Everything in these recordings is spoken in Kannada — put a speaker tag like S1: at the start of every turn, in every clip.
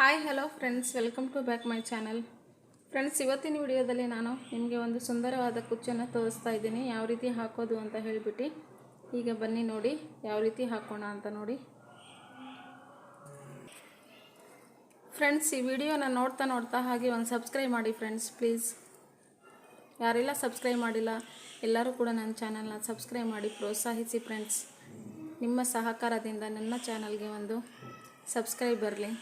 S1: Hi hello friends welcome to back my channel friends ಇವತ್ತಿನ ವಿಡಿಯೋದಲ್ಲಿ ನಾನು ನಿಮಗೆ ಒಂದು ಸುಂದರವಾದ ಕುಚ್ಚನ್ನು ತೋರಿಸ್ತಾ ಇದ್ದೀನಿ. ಯಾವ ರೀತಿ ಹಾಕೋದು ಅಂತ ಹೇಳಿಬಿಟ್ಟು. ಈಗ ಬನ್ನಿ ನೋಡಿ ಯಾವ ರೀತಿ ಹಾಕೋಣ ಅಂತ ನೋಡಿ. ಫ್ರೆಂಡ್ಸ್ ಈ ವಿಡಿಯೋನ ನೋಡ್ತಾ ನೋಡ್ತಾ ಹಾಗೆ ಒಂದು ಸಬ್ಸ್ಕ್ರೈಬ್ ಮಾಡಿ ಫ್ರೆಂಡ್ಸ್ ಪ್ಲೀಸ್ ಯಾರೆಲ್ಲ ಸಬ್ಸ್ಕ್ರೈಬ್ ಮಾಡಿಲ್ಲ, ಎಲ್ಲರೂ ಕೂಡ ನನ್ನ ಚಾನಲ್ನ ಸಬ್ಸ್ಕ್ರೈಬ್ ಮಾಡಿ, ಪ್ರೋತ್ಸಾಹಿಸಿ ಫ್ರೆಂಡ್ಸ್ ನಿಮ್ಮ ಸಹಕಾರದಿಂದ ನನ್ನ ಚಾನಲ್ಗೆ ಒಂದು ಸಬ್ಸ್ಕ್ರೈಬ್ ಬರಲಿ.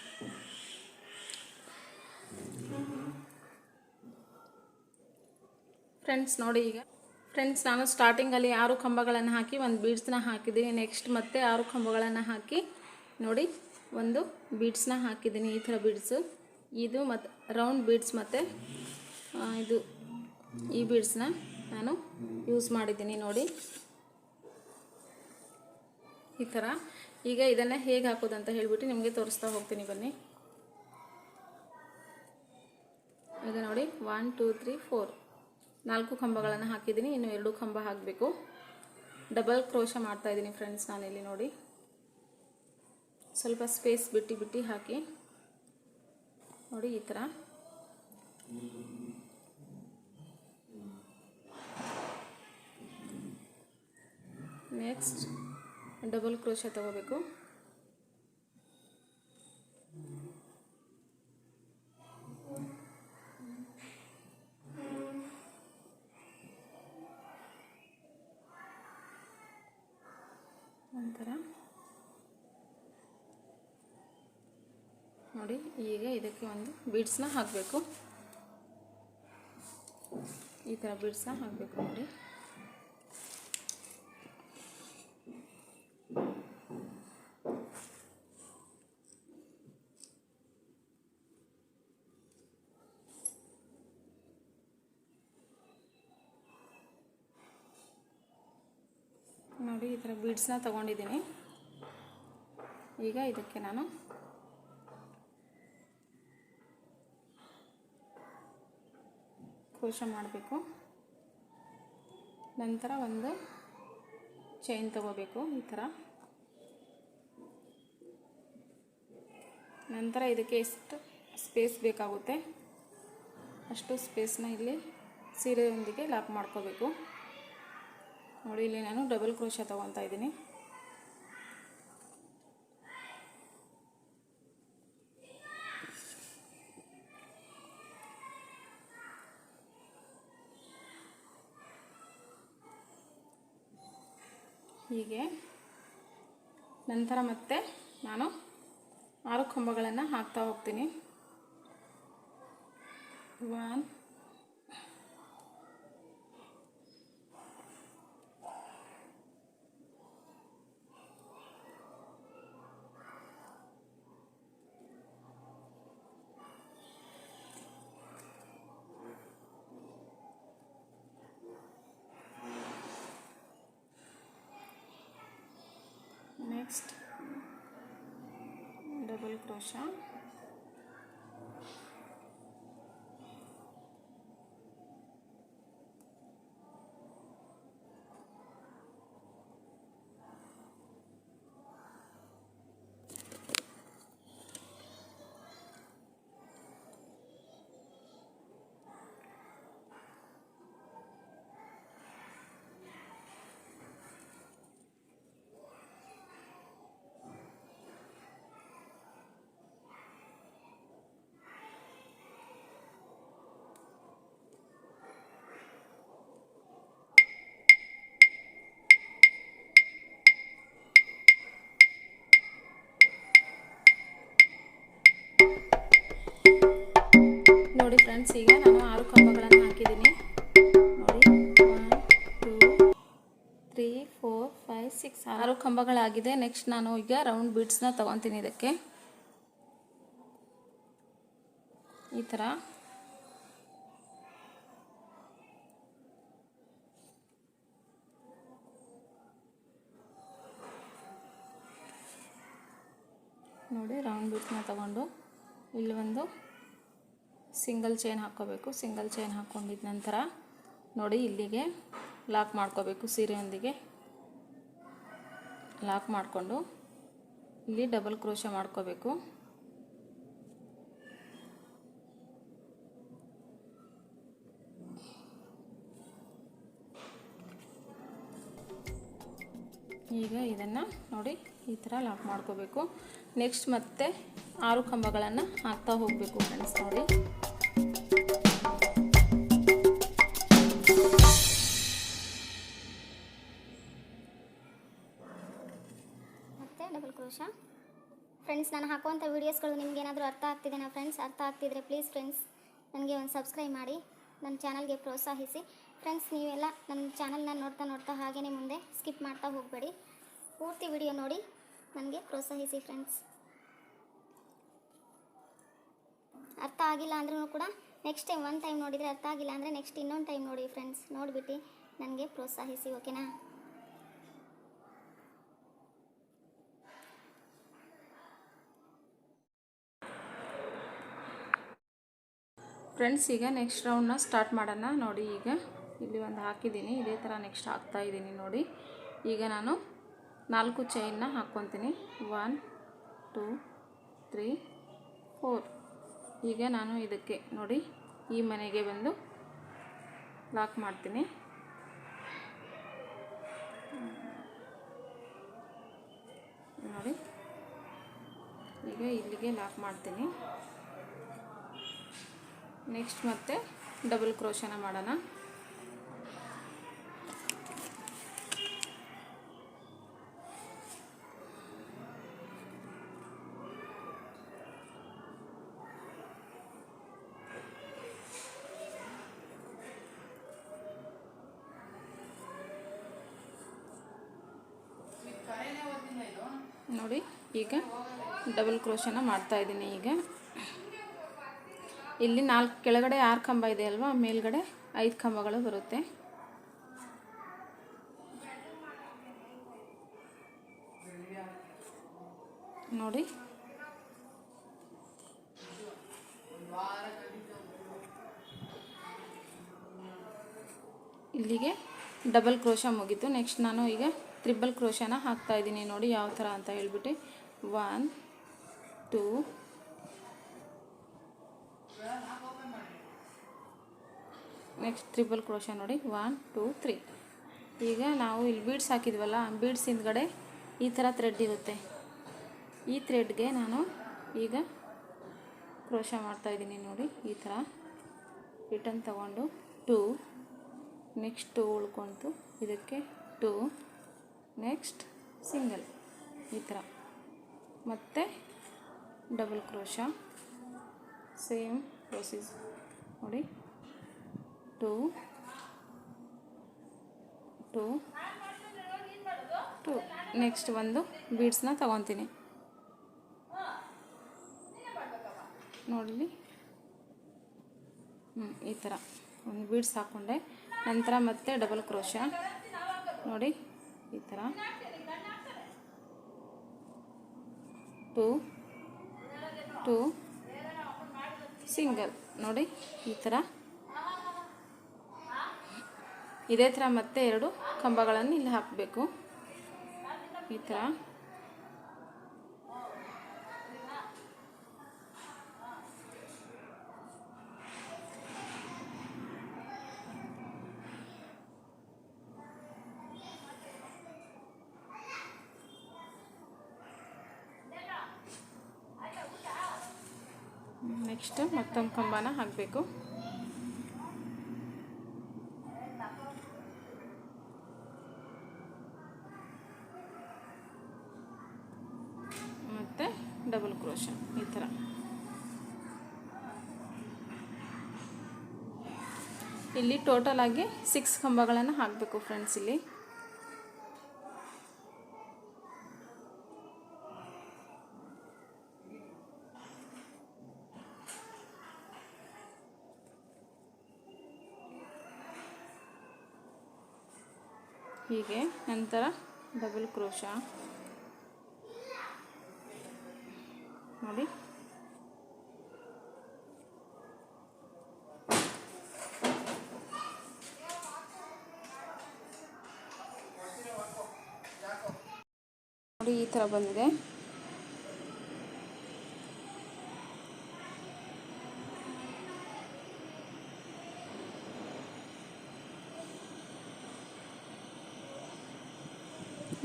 S1: ಫ್ರೆಂಡ್ಸ್ ನೋಡಿ ಈಗ. ಫ್ರೆಂಡ್ಸ್ ನಾನು ಸ್ಟಾರ್ಟಿಂಗಲ್ಲಿ ಆರು ಕಂಬಗಳನ್ನು ಹಾಕಿ, ಒಂದು ಬೀಡ್ಸ್ನ ಹಾಕಿದ್ದೀನಿ. ನೆಕ್ಸ್ಟ್ ಮತ್ತೆ ಆರು ಕಂಬಗಳನ್ನು ಹಾಕಿ, ನೋಡಿ, ಒಂದು ಬೀಡ್ಸ್ನ ಹಾಕಿದ್ದೀನಿ. ಈ ಥರ ಬೀಡ್ಸು ಇದು ಮತ್ತು ರೌಂಡ್ ಬೀಡ್ಸ್ ಮತ್ತು ಇದು, ಈ ಬೀಡ್ಸ್ನ ನಾನು ಯೂಸ್ ಮಾಡಿದ್ದೀನಿ, ನೋಡಿ. ಈ ಥರ. ಈಗ ಇದನ್ನು ಹೇಗೆ ಹಾಕೋದು ಅಂತ ಹೇಳಿಬಿಟ್ಟು ನಿಮಗೆ ತೋರಿಸ್ತಾ ಹೋಗ್ತೀನಿ, ಬನ್ನಿ. ಈಗ ನೋಡಿ ಒನ್ ಟೂ ತ್ರೀ ಫೋರ್ ನಾಲ್ಕು ಕಂಬಗಳನ್ನು ಹಾಕಿದ್ದೀನಿ, ಇನ್ನು ಎರಡು ಕಂಬ ಹಾಕಬೇಕು. ಡಬಲ್ ಕ್ರೋಶ ಮಾಡ್ತಾ ಇದ್ದೀನಿ ಫ್ರೆಂಡ್ಸ್ ನಾನಿಲ್ಲಿ ನೋಡಿ. ಸ್ವಲ್ಪ ಸ್ಪೇಸ್ ಬಿಟ್ಟು ಬಿಟ್ಟು ಹಾಕಿ. ನೋಡಿ ಈ ಥರ ನೆಕ್ಸ್ಟ್ ಡಬಲ್ ಕ್ರೋಶ ತಗೋಬೇಕು ನಂತರ ನೋಡಿ ಈಗ ಇದಕ್ಕೆ ಒಂದು ಬೀಡ್ಸ್ನ ಹಾಕಬೇಕು. ಈ ಥರ ಬೀಡ್ಸ್ನ ಹಾಕಬೇಕು ನೋಡಿ. ನೋಡಿ ಈ ಥರ ಬೀಡ್ಸ್ನ ತಗೊಂಡಿದ್ದೀನಿ. ಈಗ ಇದಕ್ಕೆ ನಾನು ಕ್ರೋಶ ಮಾಡಬೇಕು. ನಂತರ ಒಂದು ಚೈನ್ ತಗೋಬೇಕು ಈ ಥರ. ನಂತರ ಇದಕ್ಕೆ ಎಷ್ಟು ಸ್ಪೇಸ್ ಬೇಕಾಗುತ್ತೆ? ಅಷ್ಟು ಸ್ಪೇಸ್ನ ಇಲ್ಲಿ ಸೀರೆಯೊಂದಿಗೆ ಲಾಕ್ ಮಾಡ್ಕೋಬೇಕು. ನೋಡಿ, ಇಲ್ಲಿ ನಾನು ಡಬಲ್ ಕ್ರೋಶ ತೊಗೊತಾ ಇದ್ದೀನಿ. ಹೀಗೆ. ನಂತರ ಮತ್ತೆ ನಾನು ಆರು ಕಂಬಗಳನ್ನು ಹಾಕ್ತಾ ಹೋಗ್ತೀನಿ. One next double crochet friends ಈಗ ನಾನು ಆರು ಕಂಬಗಳನ್ನು ಹಾಕಿದ್ದೀನಿ. ನೋಡಿ one two three four five six ಆರು ಕಂಬಗಳಾಗಿದೆ. ನೆಕ್ಸ್ಟ್ ನಾನು ಈಗ ರೌಂಡ್ ಬೀಡ್ಸ್ನ ತೊಗೊತೀನಿ ಇದಕ್ಕೆ. ಈ ಥರ ನೋಡಿ ರೌಂಡ್ ಬೀಟ್ಸ್ನ ತಗೊಂಡು ಇಲ್ಲಿ ಒಂದು ಸಿಂಗಲ್ ಚೈನ್ ಹಾಕ್ಕೋಬೇಕು. ಸಿಂಗಲ್ ಚೈನ್ ಹಾಕ್ಕೊಂಡಿದ್ದ ನಂತರ ನೋಡಿ ಇಲ್ಲಿಗೆ ಲಾಕ್ ಮಾಡ್ಕೋಬೇಕು ಸೀರೆಯೊಂದಿಗೆ. ಲಾಕ್ ಮಾಡಿಕೊಂಡು ಇಲ್ಲಿ ಡಬಲ್ ಕ್ರೋಶ ಮಾಡ್ಕೋಬೇಕು. ಈಗ ಇದನ್ನು ನೋಡಿ ಈ ಥರ ಲಾಕ್ ಮಾಡ್ಕೋಬೇಕು. ನೆಕ್ಸ್ಟ್ ಮತ್ತೆ ಆರು ಕಂಬಗಳನ್ನು ಹಾಕ್ತಾ ಹೋಗಬೇಕು ಫ್ರೆಂಡ್ಸ್ ನೋಡಿ.
S2: ಮತ್ತು ಡಬಲ್ ಕ್ರೋಶ ಫ್ರೆಂಡ್ಸ್ ನಾನು ಹಾಕುವಂಥ ವೀಡಿಯೋಸ್ಗಳು ನಿಮ್ಗೆ ಏನಾದರೂ ಅರ್ಥ ಆಗ್ತಿದೆನಾ ಫ್ರೆಂಡ್ಸ್ ಅರ್ಥ ಆಗ್ತಿದ್ರೆ ಪ್ಲೀಸ್ ಫ್ರೆಂಡ್ಸ್ ನನಗೆ ಒಂದು ಸಬ್ಸ್ಕ್ರೈಬ್ ಮಾಡಿ ನನ್ನ ಚಾನಲ್ಗೆ ಪ್ರೋತ್ಸಾಹಿಸಿ. ಫ್ರೆಂಡ್ಸ್ ನೀವೆಲ್ಲ ನನ್ನ ಚಾನಲ್ನ ನೋಡ್ತಾ ನೋಡ್ತಾ ಹಾಗೆಯೇ ಮುಂದೆ ಸ್ಕಿಪ್ ಮಾಡ್ತಾ ಹೋಗಬೇಡಿ. ಪೂರ್ತಿ ವಿಡಿಯೋ ನೋಡಿ, ನನಗೆ ಪ್ರೋತ್ಸಾಹಿಸಿ ಫ್ರೆಂಡ್ಸ್ ಅರ್ಥ ಆಗಿಲ್ಲ ಅಂದ್ರೂ ಕೂಡ ನೆಕ್ಸ್ಟ್ ಟೈಮ್ ಒಂದು ಟೈಮ್ ನೋಡಿದರೆ ಅರ್ಥ ಆಗಿಲ್ಲ ಅಂದರೆ ನೆಕ್ಸ್ಟ್ ಇನ್ನೊಂದು ಟೈಮ್ ನೋಡಿ ಫ್ರೆಂಡ್ಸ್ ನೋಡಿಬಿಟ್ಟು ನನಗೆ ಪ್ರೋತ್ಸಾಹಿಸಿ ಓಕೆನಾ
S1: ಫ್ರೆಂಡ್ಸ್ ಈಗ ನೆಕ್ಸ್ಟ್ ರೌಂಡ್ನ ಸ್ಟಾರ್ಟ್ ಮಾಡೋಣ. ನೋಡಿ ಈಗ ಇಲ್ಲಿ ಒಂದು ಹಾಕಿದ್ದೀನಿ. ಇದೇ ಥರ ನೆಕ್ಸ್ಟ್ ಹಾಕ್ತಾ ಇದ್ದೀನಿ ನೋಡಿ. ಈಗ ನಾನು ನಾಲ್ಕು ಚೈನ್ನ ಹಾಕ್ಕೊತೀನಿ. ಒನ್ ಟೂ ತ್ರೀ ಫೋರ್ ಈಗ ನಾನು ಇದಕ್ಕೆ ನೋಡಿ ಈ ಮನೆಗೆ ಬಂದು ಲಾಕ್ ಮಾಡ್ತೀನಿ. ನೋಡಿ, ಈಗ ಇಲ್ಲಿಗೆ ಲಾಕ್ ಮಾಡ್ತೀನಿ. ನೆಕ್ಸ್ಟ್ ಮತ್ತೆ ಡಬಲ್ ಕ್ರೋಶನ ಮಾಡೋಣ. ನೋಡಿ, ಈಗ ಡಬಲ್ ಕ್ರೋಶನ ಮಾಡ್ತಾ ಇದ್ದೀನಿ ಈಗ. ಇಲ್ಲಿ ನಾಲ್ಕು, ಕೆಳಗಡೆ ಆರು ಕಂಬ ಇದೆ ಅಲ್ವಾ? ಮೇಲ್ಗಡೆ ಐದು ಕಂಬಗಳು ಬರುತ್ತೆ. ನೋಡಿ. ಇಲ್ಲಿಗೆ ಡಬಲ್ ಕ್ರೋಶ ಮುಗೀತು. ನೆಕ್ಸ್ಟ್ ನಾನು ಈಗ ತ್ರಿಬಲ್ ಕ್ರೋಶನ ಹಾಕ್ತಾ ಇದ್ದೀನಿ ನೋಡಿ ಯಾವ ಥರ ಅಂತ ಹೇಳ್ಬಿಟ್ಟು. One, two. Next triple crochet ನೋಡಿ. One, two, three. ಈಗ ನಾವು ಇಲ್ಲಿ ಬೀಡ್ಸ್ ಹಾಕಿದ್ವಲ್ಲ ಬೀಡ್ಸ್ ಹಿಂದ್ಗಡೆ ಈ ಥರ ಥ್ರೆಡ್ ಇರುತ್ತೆ. ಈ ಥ್ರೆಡ್ಗೆ ನಾನು ಈಗ ಕ್ರೋಶ ಮಾಡ್ತಾಯಿದ್ದೀನಿ ನೋಡಿ, ಈ ಥರ. ರಿಟರ್ನ್ ತಗೊಂಡು ಟೂ ನೆಕ್ಸ್ಟ್ ಉಳ್ಕೊತು. ಇದಕ್ಕೆ ಟೂ ನೆಕ್ಸ್ಟ್ ಸಿಂಗಲ್ ಈ ಥರ. ಮತ್ತು ಡಬಲ್ ಕ್ರೋಶ ಸೇಮ್ ಪ್ರೊಸೀಸ್ ನೋಡಿ. ಟೂ ಟೂ ಟೂ ನೆಕ್ಸ್ಟ್ ಒಂದು ಬೀಡ್ಸ್ನ ತಗೊತೀನಿ. ನೋಡಲಿ. ಹ್ಞೂ ಈ ಥರ. ಒಂದು ಬೀಡ್ಸ್ ಹಾಕ್ಕೊಂಡೆ ನಂತರ ಮತ್ತೆ ಡಬಲ್ ಕ್ರೋಶ ನೋಡಿ. ಈ ಥರ. Two two, single. ನೋಡಿ, ಈ ಥರ. ಇದೇ ಥರ ಮತ್ತೆ ಎರಡು ಕಂಬಗಳನ್ನು ಇಲ್ಲಿ ಹಾಕಬೇಕು. ಈ ಥರ. ನೆಕ್ಸ್ಟ್ ಮತ್ತೊಂದು ಕಂಬನ ಹಾಕಬೇಕು. ಮತ್ತೆ ಡಬಲ್ ಕ್ರೋಶ ಈ ಥರ ಇಲ್ಲಿ ಟೋಟಲ್ ಆಗಿ ಸಿಕ್ಸ್ ಕಂಬಗಳನ್ನು ಹಾಕಬೇಕು ಫ್ರೆಂಡ್ಸ್ ಇಲ್ಲಿ. ಹೀಗೆ ನಂತರ ಡಬಲ್ ಕ್ರೋಶ ನೋಡಿ. ನೋಡಿ ಈ ಥರ ಬಂದಿದೆ.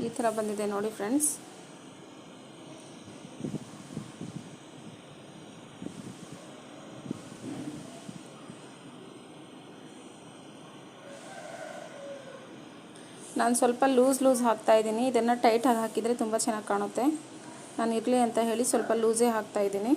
S1: ಈ ಥರ ಬಂದಿದೆ ನೋಡಿ ಫ್ರೆಂಡ್ಸ್. ನಾನು ಸ್ವಲ್ಪ ಲೂಸ್ ಲೂಸ್ ಹಾಕ್ತಾ ಇದ್ದೀನಿ. ಇದನ್ನು ಟೈಟಾಗಿ ಹಾಕಿದರೆ ತುಂಬ ಚೆನ್ನಾಗಿ ಕಾಣುತ್ತೆ. ನಾನು ಇರಲಿ ಅಂತ ಹೇಳಿ ಸ್ವಲ್ಪ ಲೂಸೇ ಹಾಕ್ತಾ ಇದ್ದೀನಿ.